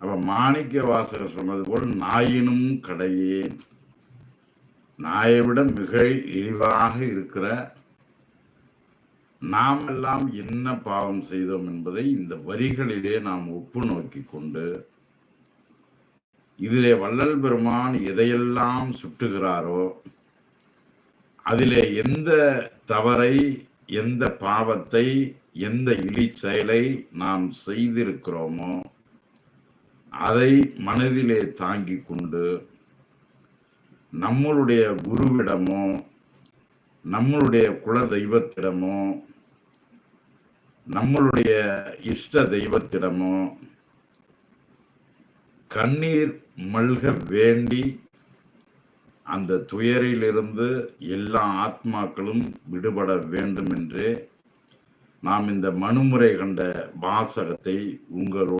அப்ப மாணிக்க வாசகர் சொன்னது போல் நாயினும் கடையேன் நாயை விட மிக இழிவாக இருக்கிற நாம் எல்லாம் என்ன பாவம் செய்தோம் என்பதை இந்த வரிகளிலே நாம் ஒப்பு நோக்கி கொண்டு இதிலே வள்ளல் பெருமான் எதையெல்லாம் சுட்டுகிறாரோ அதிலே எந்த தவறை எந்த பாவத்தை எந்த இழி செயலை நாம் செய்திருக்கிறோமோ அதை மனதிலே தாங்கி கொண்டு நம்மளுடைய குருவிடமோ நம்மளுடைய குல தெய்வத்திடமோ நம்மளுடைய இஷ்ட தெய்வத்திடமோ கண்ணீர் மல்க வேண்டி அந்த துயரிலிருந்து எல்லா ஆத்மாக்களும் விடுபட வேண்டும் என்று நாம் இந்த மனுமுறை கண்ட வாசகத்தை உங்களோடு